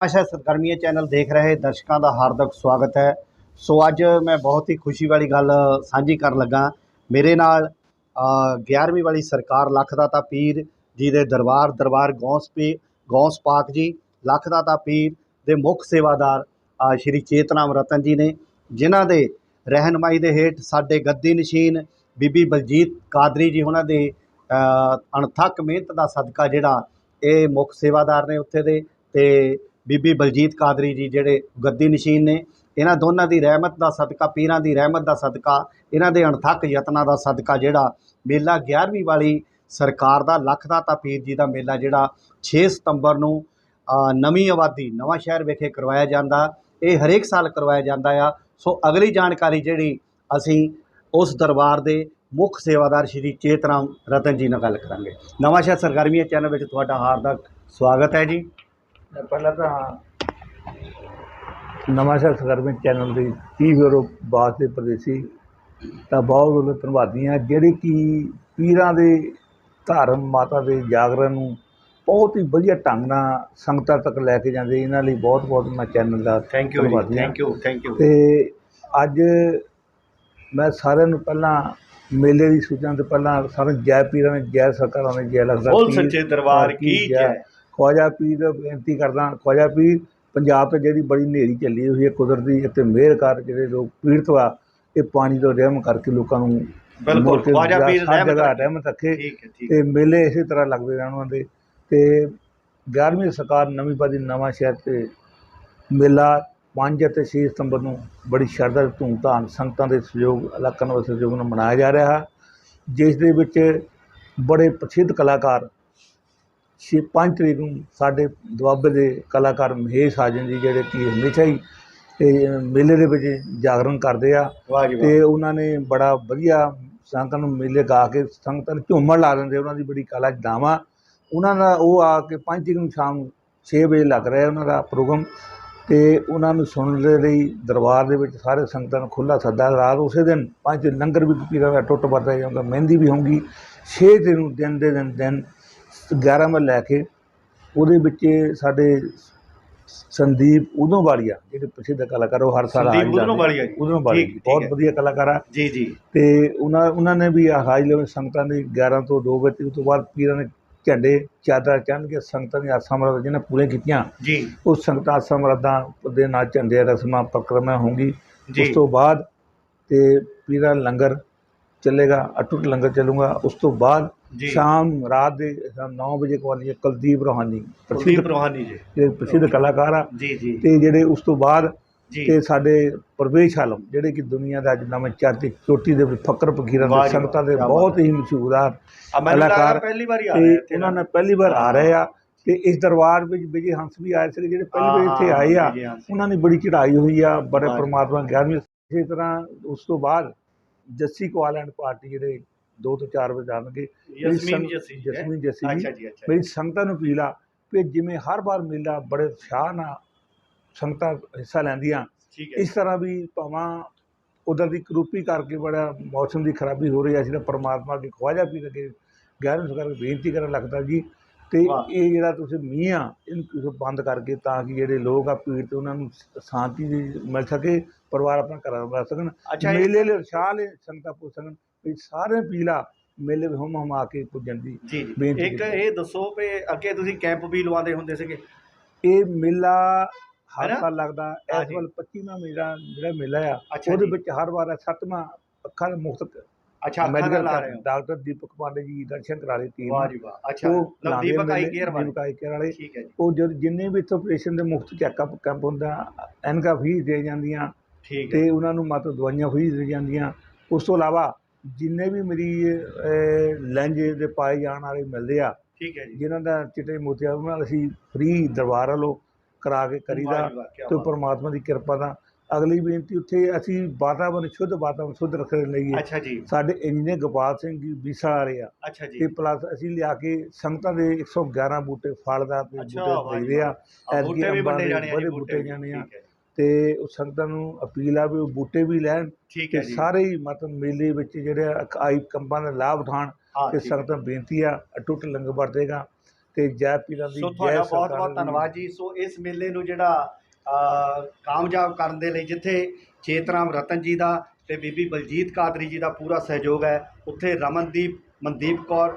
ਆਸ਼ਾ ਸਰਗਰਮੀਆਂ ਚੈਨਲ ਦੇਖ ਰਹੇ ਦਰਸ਼ਕਾਂ ਦਾ ਹਾਰਦਿਕ ਸਵਾਗਤ ਹੈ। ਸੋ ਅੱਜ ਮੈਂ ਬਹੁਤ ਹੀ ਖੁਸ਼ੀ ਵਾਲੀ ਗੱਲ ਸਾਂਝੀ ਕਰਨ ਲੱਗਾ। ਮੇਰੇ ਨਾਲ ਅ, 11ਵੀਂ ਵਾਲੀ ਸਰਕਾਰ ਲੱਖ ਦਾਤਾ ਪੀਰ ਜੀ ਦੇ ਦਰਬਾਰ ਦਰਬਾਰ ਗੌਸ ਪੀ ਗੌਸ ਪਾਕ ਜੀ ਲੱਖ ਦਾਤਾ ਪੀਰ ਦੇ ਮੁੱਖ ਸੇਵਾਦਾਰ ਸ਼੍ਰੀ ਚੇਤਨਾਮ ਰਤਨ ਜੀ ਨੇ ਜਿਨ੍ਹਾਂ ਦੇ ਰਹਿਨਮਾਈ ਦੇ ਹੇਠ ਸਾਡੇ ਗੱਦੀ ਨਸ਼ੀਨ ਬੀਬੀ ਬਲਜੀਤ ਕਾਦਰੀ ਜੀ ਉਹਨਾਂ ਦੇ ਅਣਥੱਕ ਮਿਹਨਤ ਦਾ ਸਦਕਾ ਜਿਹੜਾ ਇਹ ਮੁੱਖ ਸੇਵਾਦਾਰ ਨੇ ਉੱਥੇ ਦੇ ਤੇ ਬੀਬੀ ਬਲਜੀਤ ਕਾਦਰੀ ਜੀ ਜਿਹੜੇ ਗੱਦੀ ਨਸ਼ੀਨ ਨੇ, ਇਹਨਾਂ ਦੋਨਾਂ ਦੀ ਰਹਿਮਤ ਦਾ ਸਦਕਾ, ਪੀਰਾਂ ਦੀ ਰਹਿਮਤ ਦਾ ਸਦਕਾ, ਇਹਨਾਂ ਦੇ ਅਣਥੱਕ ਯਤਨਾਂ ਦਾ ਸਦਕਾ ਜਿਹੜਾ ਮੇਲਾ 11ਵੀਂ ਵਾਲੀ ਸਰਕਾਰ ਦਾ, ਲੱਖ ਦਾ ਤਾਂ ਪੀਰ ਜੀ ਦਾ ਮੇਲਾ ਜਿਹੜਾ 6 ਸਤੰਬਰ ਨੂੰ ਨਵੀਂ ਆਬਾਦੀ, ਨਵਾਂ ਸ਼ਹਿਰ ਵਿਖੇ ਕਰਵਾਇਆ ਜਾਂਦਾ, ਇਹ ਹਰੇਕ ਸਾਲ ਕਰਵਾਇਆ ਜਾਂਦਾ ਆ। ਸੋ ਅਗਲੀ ਜਾਣਕਾਰੀ ਜਿਹੜੀ ਅਸੀਂ ਉਸ ਦਰਬਾਰ ਦੇ ਮੁੱਖ ਸੇਵਾਦਾਰ ਸ਼੍ਰੀ ਚੇਤਰਾਮ ਰਤਨ ਜੀ ਨਾਲ ਗੱਲ ਕਰਾਂਗੇ। ਨਵਾਂ ਸ਼ਹਿਰ ਸਰਗਰਮੀਆਂ ਚੈਨਲ ਵਿੱਚ ਤੁਹਾਡਾ ਹਾਰਦਿਕ ਸਵਾਗਤ ਹੈ ਜੀ। ਪਹਿਲਾਂ ਤਾਂ ਨਵਾਂਸ਼ਹਿਰ ਸਰਗਰਮੀ ਚੈਨਲ ਦੇ ਚੀਫ ਬਿਊਰੋ ਬਾਸ ਦੇ ਪ੍ਰਦੇਸੀ ਤਾਂ ਬਹੁਤ ਬਹੁਤ ਧੰਨਵਾਦੀ ਹਾਂ ਜਿਹੜੇ ਕਿ ਪੀਰਾਂ ਦੇ ਧਰਮ ਮਾਤਾ ਦੇ ਜਾਗਰਣ ਨੂੰ ਬਹੁਤ ਹੀ ਵਧੀਆ ਢੰਗ ਨਾਲ ਸੰਗਤਾਂ ਤੱਕ ਲੈ ਕੇ ਜਾਂਦੇ ਇਹਨਾਂ ਲਈ ਬਹੁਤ ਬਹੁਤ ਮੈਂ channel the thank you. Thank you thank you ਤੇ ਅੱਜ ਮੈਂ ਸਾਰਿਆਂ ਨੂੰ ਪਹਿਲਾਂ ਮੇਲੇ ਦੀ ਸੂਚਨਾ ਤੋਂ ਪਹਿਲਾਂ ਸਾਰੇ ਜੈ ਪੀਰਾਂ ਨੇ ਜੈ ਸਰਕਾਰਾਂ ਨੇ ਜੈ ਲਖਦਾ ਬੋਲ ਸੱਚੇ ਦਰਬਾਰ ਕੀ ਜੈ? ਖਵਾਜਾ ਪੀਰ ਦਾ ਬੇਨਤੀ ਕਰਦਾ ਖਵਾਜਾ ਪੀਰ ਪੰਜਾਬ ਤੇ ਜਿਹੜੀ ਬੜੀ ਹਨੇਰੀ ਚੱਲੀ ਹੋਈ ਹੈ ਕੁਦਰਤੀ ਅਤੇ ਮਿਹਰ ਕਰ ਜਿਹੜੇ ਲੋਕ ਪੀੜਤ ਵਾ ਇਹ ਪਾਣੀ ਤੋਂ ਰਹਿਮ ਕਰਕੇ ਲੋਕਾਂ ਨੂੰ ਬਿਲਕੁਲ, ਖਵਾਜਾ ਪੀਰ ਜਗ੍ਹਾ ਰੱਖੇ। ਰਹਿਮਤ ਰੱਖੇ ਠੀਕ ਹੈ ਠੀਕ ਤੇ ਮੇਲੇ ਇਸੇ ਤਰ੍ਹਾਂ ਲੱਗਦੇ ਰਹਿਣ ਉਹਨਾਂ ਦੇ ਤੇ 11ਵੀਂ ਸਰਕਾਰ ਨਵੀਂ ਪਾਦੀ ਨਵਾਂ ਸ਼ਹਿਰ ਤੇ ਮੇਲਾ 5 ਅਤੇ 6 ਸਤੰਬਰ ਨੂੰ ਬੜੀ ਸ਼ਰਧਾ ਤੇ ਧੂਮਧਾਮ ਸੰਗਤਾਂ ਦੇ ਸਹਿਯੋਗ ਇਲਾਕਾ ਨਿਵਾਸੀ ਸਹਿਯੋਗ ਨਾਲ ਮਨਾਇਆ ਜਾ ਰਿਹਾ। ਜਿਸ ਦੇ ਵਿੱਚ ਬੜੇ ਪ੍ਰਸਿੱਧ ਕਲਾਕਾਰ ਛੇ ਪੰਜ ਤਰੀਕ ਨੂੰ ਸਾਡੇ ਦੁਆਬੇ ਦੇ ਕਲਾਕਾਰ ਮਹੇਸ਼ ਆਜਨ ਜੀ ਜਿਹੜੇ ਕਿ ਹਮੇਸ਼ਾ ਹੀ ਇਹ ਮੇਲੇ ਦੇ ਵਿੱਚ ਜਾਗਰਣ ਕਰਦੇ ਆ। ਤੇ ਉਹਨਾਂ ਨੇ ਬੜਾ ਵਧੀਆ ਸੰਗਤਾਂ ਨੂੰ ਮੇਲੇ ਗਾ ਕੇ ਸੰਗਤਾਂ ਨੂੰ ਝੂਮਣ ਲਾ ਦਿੰਦੇ ਉਹਨਾਂ ਦੀ ਬੜੀ ਕਲਾ ਦਾਵਾ ਉਹਨਾਂ ਦਾ ਉਹ ਆ ਕੇ ਪੰਜ ਤਰੀਕ ਨੂੰ ਸ਼ਾਮ 6 ਵਜੇ ਲੱਗ ਰਿਹਾ ਉਹਨਾਂ ਦਾ ਪ੍ਰੋਗਰਾਮ। ਤੇ ਉਹਨਾਂ ਨੂੰ ਸੁਣਨ ਦੇ ਲਈ ਦਰਬਾਰ ਦੇ ਵਿੱਚ ਸਾਰੇ ਸੰਗਤਾਂ ਨੂੰ ਖੁੱਲਾ ਸੱਦਾ ਰਾਤ ਉਸੇ ਦਿਨ ਪੰਜ ਲੰਗਰ ਵੀ ਪੀਰਾਂ ਦਾ ਟੁੱਟ ਵਰਤਿਆ ਜਾਊਗਾ ਮਹਿੰਦੀ ਵੀ ਹੋਊਗੀ। 6 ਦਿਨ ਦਿਨ ਦੇ ਦਿਨ ਦਿਨ 11 ਵਜੇ ਲੈ ਕੇ ਉਹਦੇ ਵਿੱਚ ਸਾਡੇ ਸੰਦੀਪ ਉਦੋਂ ਵਾਲੀਆ ਜਿਹੜੇ ਪ੍ਰਸਿੱਧ ਕਲਾਕਾਰ ਉਹ ਹਰ ਸਾਲ ਸੰਦੀਪ। ਉਦੋਂ ਵਾਲੀਆ ਜੀ, ਠੀਕ ਬਹੁਤ। ਵਧੀਆ ਕਲਾਕਾਰ ਆ। ਜੀ ਜੀ। ਤੇ ਉਹਨਾਂ ਉਹਨਾਂ ਨੇ ਵੀ ਹਾਈ ਲੈਵਲ ਸੰਗਤਾਂ ਦੇ 11 ਤੋਂ 2 ਵਜੇ ਉਸ ਤੋਂ ਬਾਅਦ ਪੀਰਾਂ ਨੇ ਝੰਡੇ ਚਾਦਰ ਚੰਨ ਕੇ ਸੰਗਤਾਂ ਦੀਆਂ ਆਸਾਂ ਮਰਾਦਾਂ ਜਿਹਨਾਂ ਪੂਰੀਆਂ ਕੀਤੀਆਂ ਜੀ। ਉਸ ਸੰਗਤਾਂ ਆਸਾਂ ਮਰਾਦਾਂ ਦੇ ਨਾਲ ਝੰਡੇ ਰਸਮਾਂ ਪ੍ਰਕਰਮਾਂ ਹੋਣਗੀ ਉਸ ਤੋਂ ਬਾਅਦ ਤੇ ਪੀਰਾਂ ਲੰਗਰ ਚੱਲੇਗਾ ਅਟੁੱਟ ਲੰਗਰ ਚੱਲੂਗਾ। ਉਸ ਤੋਂ ਬਾਅਦ ਜੀ। ਸ਼ਾਮ ਰਾਤ ਦੇ 9 ਵਜੇ ਕੋਲ ਇਹ ਕੁਲਦੀਪ ਰੋਹਾਨੀ ਕੁਲਦੀਪ ਰੋਹਾਨੀ ਜੀ। ਜਿਹੜੇ ਪ੍ਰਸਿੱਧ ਕਲਾਕਾਰ ਆ। ਜੀ ਜੀ। ਤੇ ਜਿਹੜੇ ਉਸ ਤੋਂ ਬਾਅਦ ਤੇ ਸਾਡੇ ਪ੍ਰਵੇਸ਼ ਆਲਮ ਜਿਹੜੇ ਕਿ ਦੁਨੀਆ ਦਾ ਅੱਜ ਨਵੇਂ ਚੜ੍ਹਦੀ ਚੋਟੀ ਦੇ ਫਕਰ ਫਕੀਰਾਂ ਦੇ ਸੰਗਤਾਂ ਦੇ ਬਹੁਤ ਹੀ। ਮਸ਼ਹੂਰ ਆ ਕਲਾਕਾਰ। ਪਹਿਲੀ ਵਾਰੀ ਆ ਤੇ ਰਹੇ ਇੱਥੇ ਉਹਨਾਂ ਨੇ। ਪਹਿਲੀ ਵਾਰ ਆ ਰਹੇ ਆ। ਤੇ ਇਸ ਦਰਬਾਰ ਵਿੱਚ ਵਿਜੇ ਹੰਸ ਵੀ ਆਏ ਸੀ ਜਿਹੜੇ ਪਹਿਲੀ ਵਾਰ ਇੱਥੇ ਆਏ ਆ। ਉਹਨਾਂ ਨੇ ਬੜੀ ਚੜ੍ਹਾਈ ਹੋਈ ਆ ਬੜੇ। ਪ੍ਰਮਾਤਮਾ 11ਵੀਂ ਇਸੇ ਤਰ੍ਹਾਂ ਉਸ ਤੋਂ ਬਾਅਦ ਜੱਸੀ ਕੁਆਲੈਂਡ ਪਾਰਟੀ ਜਿਹੜੇ 2 ਤੋਂ 4 ਵਜੇ ਜਾਣਗੇ। ਯਸਮੀਨ ਜੱਸੀ? ਜਸਮੀਨ ਜੱਸੀ ਅੱਛਾ ਜੀ ਅੱਛਾ ਮੇਰੀ ਸੰਗਤਾਂ ਨੂੰ ਅਪੀਲ ਆ ਕਿ ਜਿਵੇਂ ਹਰ ਵਾਰ ਮੇਲਾ ਬੜੇ ਉਤਸ਼ਾਹ ਨਾਲ ਸੰਗਤਾਂ ਹਿੱਸਾ ਲੈਂਦੀਆਂ ਇਸ ਤਰ੍ਹਾਂ ਵੀ ਭਾਵਾਂ ਉਧਰ ਦੀ ਕਰੂਪੀ ਕਰਕੇ ਬੜਾ ਮੌਸਮ ਦੀ ਖਰਾਬੀ ਹੋ ਰਹੀ ਹੈ। ਅਸੀਂ ਤਾਂ ਪਰਮਾਤਮਾ ਅੱਗੇ ਖਵਾਜਾ ਪੀ ਅੱਗੇ ਗੈਰਨ ਸਰਕਾਰ ਨੂੰ ਬੇਨਤੀ ਕਰਨ ਲੱਗਦਾ ਜੀ। ਤੇ। ਇਹ ਜਿਹੜਾ ਤੁਸੀਂ ਮੀਂਹ ਆ ਇਹਨੂੰ ਤੁਸੀਂ ਬੰਦ ਕਰਕੇ ਤਾਂ ਕਿ ਜਿਹੜੇ ਲੋਕ ਆ ਪੀੜ ਤੇ ਉਹਨਾਂ ਨੂੰ ਸ਼ਾਂਤੀ ਦੀ ਮਿਲ ਸਕੇ ਪਰਿਵਾਰ ਆਪਣਾ ਘਰਾਂ ਬਸ ਸਕਣ ਮੇਲੇ ਲਈ ਉਤਸ਼ਾਹ ਲਈ ਸੰਗਤਾਂ ਪੁੱਜ ਸਕਣ ਵੀ ਸਾਰੇ ਪੀਲਾ ਮੇਲੇ ਵਿੱਚ ਹਮ ਹਮ ਆ ਕੇ ਪੁੱਜਣ ਦੀ ਜੀ ਬੇਨਤੀ ਇੱਕ। ਇਹ ਦੱਸੋ ਵੀ ਅੱਗੇ ਤੁਸੀਂ ਕੈਂਪ ਵੀ ਲਵਾਉਂਦੇ ਹੁੰਦੇ ਸੀਗੇ ਇਹ ਮੇਲਾ ਹਰ ਹੈਨਾ? ਸਾਲ ਲੱਗਦਾ ਇਸ ਜੀ। ਵਾਰ 25ਵਾਂ ਮੇਲਾ ਜਿਹੜਾ ਮੇਲਾ ਆ ਅੱਛਾ ਉਹਦੇ ਜੀ। ਵਿੱਚ ਹਰ ਵਾਰ ਸੱਤਵਾਂ ਅੱਖਾਂ ਦਾ ਮੁਫਤ ਅੱਛਾ ਅੱਖਾਂ ਮੈਡੀਕਲ ਨਾਲ ਲਾ ਰਹੇ ਹੋ। ਡਾਕਟਰ ਦੀਪਕ ਪਾਂਡੇ ਜੀ ਦਰਸ਼ਨ ਕਰਾ ਰਹੇ ਟੀਮ ਵਾਹ ਜੀ ਵਾਹ। ਅੱਛਾ ਨਵਦੀਪਕ ਆਈ ਕੇਅਰ ਵਾਲੇ। ਦੀਪਕ ਆਈ ਕੇਅਰ ਵਾਲੇ। ਠੀਕ ਹੈ ਜੀ। ਉਹ ਜਿੰਨੇ ਵੀ ਇੱਥੋਂ ਆਪਰੇਸ਼ਨ ਦੇ ਮੁਫਤ ਚੈੱਕਅਪ ਕੈਂਪ ਹੁੰਦਾ ਐਨਕਾ ਫ੍ਰੀ ਦੇ ਜਾਂਦੀਆਂ ਠੀਕ ਹੈ। ਤੇ ਉਹਨਾਂ ਨੂੰ ਮਤ ਦਵਾਈਆਂ ਫ੍ਰੀ ਦੇ ਜਾਂਦੀਆਂ। ਉਸ ਤੋਂ ਇਲਾਵਾ ਜਿੰਨੇ ਵੀ ਮਰੀਜ਼ ਲੈਂਜ ਦੇ ਪਾਏ ਜਾਣ ਵਾਲੇ ਮਿਲਦੇ ਆ ਠੀਕ ਹੈ ਜੀ। ਜਿਨ੍ਹਾਂ ਦਾ ਚਿੱਟੇ ਮੋਤੀਆ ਉਹਨਾਂ ਨਾਲ ਅਸੀਂ ਫ੍ਰੀ ਦਰਬਾਰ ਵੱਲੋਂ ਕਰਾ ਕੇ ਕਰੀਦਾ ਤੇ। ਪਰਮਾਤਮਾ ਦੀ ਕਿਰਪਾ ਦਾ ਅਗਲੀ ਬੇਨਤੀ ਉੱਥੇ ਅਸੀਂ ਵਾਤਾਵਰਨ ਸ਼ੁੱਧ ਵਾਤਾਵਰਨ ਸ਼ੁੱਧ ਰੱਖਣ ਲਈ ਅੱਛਾ ਜੀ। ਸਾਡੇ ਇੰਜੀਨੀਅਰ ਗੋਪਾਲ ਸਿੰਘ ਜੀ ਬੀਸਾ ਵਾਲੇ ਆ। ਅੱਛਾ ਜੀ। ਤੇ ਪਲੱਸ ਅਸੀਂ ਲਿਆ ਕੇ ਸੰਗਤਾਂ ਦੇ 111 ਬੂਟੇ ਫਲਦਾਰ ਦੇ ਅੱਛਾ, ਬੂਟੇ ਦੇਦੇ ਆ। ਬੂਟੇ ਵੀ ਵੰਡੇ ਦੇ ਜਾਣੇ ਆ ਬੂਟੇ ਜਾਣੇ ਆ। ਤੇ ਉਹ ਸੰਗਤਾਂ ਨੂੰ ਅਪੀਲ ਆ ਵੀ ਉਹ ਬੂਟੇ ਵੀ ਲੈਣ ਤੇ ਸਾਰੇ ਹੀ ਮਤਲਬ ਮੇਲੇ ਵਿੱਚ ਜਿਹੜੇ ਆ ਆਈ ਕੰਬਾਂ ਦਾ ਲਾਭ ਉਠਾਉਣ ਹਾਂ ਤੇ। ਸੰਗਤਾਂ ਬੇਨਤੀ ਆ ਅਟੁੱਟ ਲੰਗਰ ਵਰਤੇਗਾ ਤੇ ਜੈ ਪੀਰਾਂ ਦੀ ਸੋ ਜੈ ਤੁਹਾਡਾ ਬਹੁਤ ਬਹੁਤ ਦੀ। ਧੰਨਵਾਦ ਜੀ। ਸੋ ਇਸ ਮੇਲੇ ਨੂੰ ਜਿਹੜਾ ਕਾਮਯਾਬ ਕਰਨ ਦੇ ਲਈ ਜਿੱਥੇ ਚੇਤਰਾਮ ਰਤਨ ਜੀ ਦਾ ਤੇ ਬੀਬੀ ਬਲਜੀਤ ਕਾਦਰੀ ਜੀ ਦਾ ਪੂਰਾ ਸਹਿਯੋਗ ਹੈ ਉੱਥੇ ਰਮਨਦੀਪ ਮਨਦੀਪ ਕੌਰ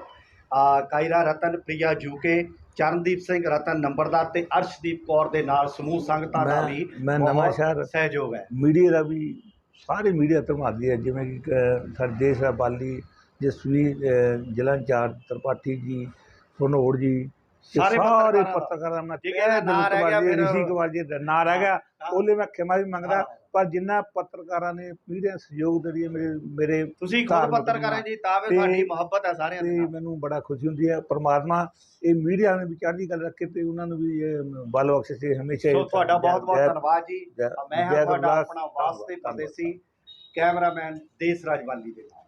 ਕਾਇਰਾ ਰਤਨ ਪ੍ਰਿਆ ਜੂਕੇ ਚਰਨਦੀਪ ਸਿੰਘ ਰਤਨ ਨੰਬਰਦਾਰ ਤੇ ਅਰਸ਼ਦੀਪ ਕੌਰ ਦੇ ਨਾਲ ਸਮੂਹ ਸੰਗਤਾਂ ਦਾ ਵੀ ਮੈਂ ਨਵਾਂ ਸ਼ਹਿਰ ਸਹਿਯੋਗ ਹੈ। ਮੀਡੀਆ ਦਾ ਵੀ ਸਾਰੇ ਮੀਡੀਆ ਧਰਮਾਦੀ ਹੈ ਜਿਵੇਂ ਕਿ ਸਾਡੇ ਦੇਸ਼ ਬਾਲੀ ਜਸਵੀ ਅ, ਜ਼ਿਲ੍ਹਾ ਤਰਪਾਠੀ ਜੀ ਫਨੋੜ ਜੀ ਸਾਰੇ ਸਾਰੇ ਪੱਤਰਕਾਰਾਂ ਮੈਂ ਠੀਕ ਹੈ, ਨਾਂ ਰਹਿ ਗਿਆ ਫਿਰ- ਰਿਸ਼ੀ ਕੁਮਾਰ ਜੀ ਦਾ ਨਾਂ ਰਹਿ ਗਿਆ। ਉਹਲੇ ਮੈਂ ਖਿਮਾ ਵੀ ਮੰਗਦਾ। ਪਰ ਜਿੰਨਾ ਪੱਤਰਕਾਰਾਂ ਨੇ ਮੀਡੀਆ ਸਹਿਯੋਗ ਦੇ ਮੇਰੇ ਮੇਰੇ ਤੁਸੀਂ ਖੁਦ ਪੱਤਰਕਾਰ ਹੈ ਜੀ ਤਾਂ ਵੀ ਤੇ- ਤੁਹਾਡੀ ਮੁਹੱਬਤ ਹੈ ਸਾਰਿਆਂ ਦੇ ਤੇ ਨਾਲ ਮੈਨੂੰ ਬੜਾ ਖੁਸ਼ੀ ਹੁੰਦੀ ਹੈ ਪਰਮਾਤਮਾ ਇਹ ਮੀਡੀਆ ਨੇ ਵੀ ਚੜ੍ਹਦੀ ਗੱਲ ਰੱਖੇ ਤੇ ਉਹਨਾਂ ਨੂੰ ਵੀ ਇਹ ਬਲ ਬਖਸ਼ੇ ਹਮੇਸ਼ਾ ਸੋ ਤੁਹਾਡਾ ਬਹੁਤ ਬਹੁਤ ਧੰਨਵਾਦ ਜੀ ਮੈਂ ਹਾਂ ਤੁਹਾਡਾ ਆਪਣਾ ਵਾਸਤੇ। ਪਰਦੇਸੀ ਕੈਮਰਾਮੈਨ ਦੇਸ ਰਾਜਵਾਲੀ ਦੇ ਨਾਲ